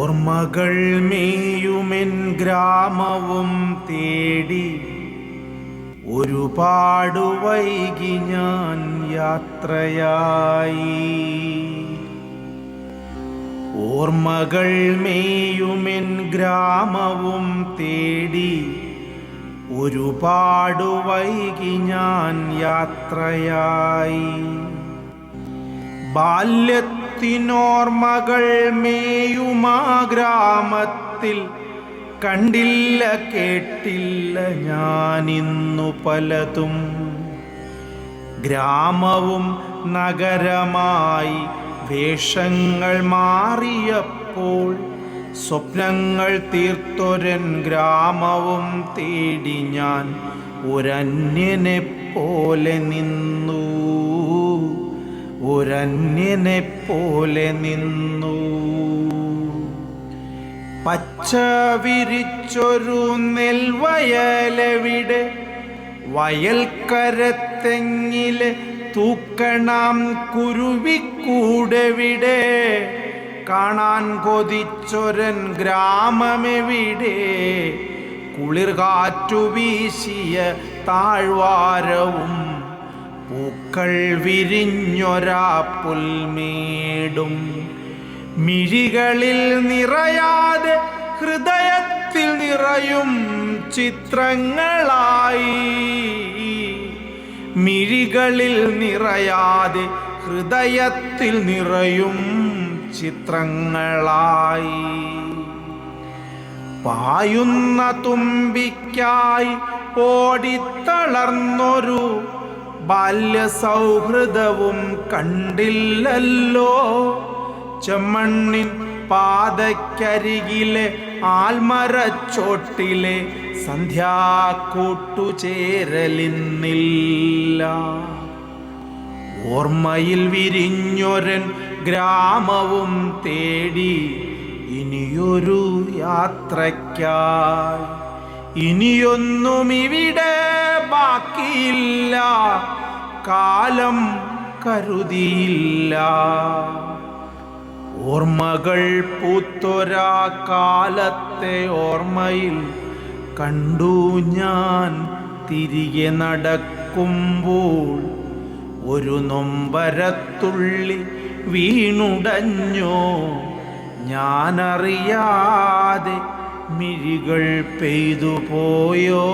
ഓർമ്മകൾ മേയുമെൻ ഗ്രാമവും തേടി ഒരുപാടു വൈകി ഞാൻ യാത്രയായി. ഓർമ്മകൾ മേയുമെൻ ഗ്രാമവും തേടി ഒരുപാടു വൈകി ഞാൻ യാത്രയായി. ബാല്യത്തിനോർമ്മകൾ മേയുമാ ഗ്രാമത്തിൽ കണ്ടില്ല കേട്ടില്ല ഞാനിന്നു പലതും. ഗ്രാമവും നഗരമായി വേഷങ്ങൾ മാറിയപ്പോൾ സ്വപ്നങ്ങൾ തീർത്തൊരൻ ഗ്രാമവും തേടി ഞാൻ ഒരന്യനെ പോലെ നിന്നു. ഒരന്യനെ പോലെ നിന്നു. പച്ച വിരിച്ചൊരു നെൽവയലവിടെ? വയൽക്കരത്തെങ്ങിലെ തൂക്കണം കുരുവിക്കൂടെവിടെ? കാണാൻ കൊതിച്ചൊരൻ ഗ്രാമമെവിടെ? കുളിർ കാറ്റു വീശിയ താഴ്വാരവും പൂക്കൾ വിരിഞ്ഞൊരാ പുൽമേടും മിഴികളിൽ നിറയാതെ ഹൃദയത്തിൽ നിറയും ചിത്രങ്ങളായി. മിഴികളിൽ നിറയാതെ ഹൃദയത്തിൽ നിറയും ചിത്രങ്ങളായി. പായുന്ന തുമ്പിക്കായി ഓടിത്തളർന്നൊരു ബാല്യസൗഹൃദവും കണ്ടില്ലല്ലോ. ചെമ്മണ്ണിൻ പാതക്കരികിലെ ആൽമരച്ചോട്ടിലെ സന്ധ്യാക്കൂട്ടുചേരലിന്നില്ല. ഓർമ്മയിൽ വിരിഞ്ഞൊരൻ ഗ്രാമവും തേടി ഇനിയൊരു യാത്രയ്ക്കായി. ഇനിയൊന്നും ഇവിടെ ബാക്കിയില്ല. കാലം കരുതിയില്ല. ഓർമ്മകൾ പൂത്തൊരാ കാലത്തെ ഓർമ്മയിൽ കണ്ടു ഞാൻ. തിരികെ നടക്കുമ്പോൾ ഒരു നൊമ്പരത്തുള്ളി വീണുടഞ്ഞോ. ഞാനറിയാതെ മിഴികൾ പെയ്തു പോയോ.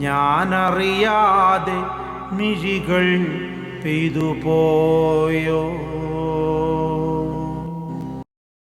ഞാനറിയാതെ മിഴികൾ പെയ്തു പോയോ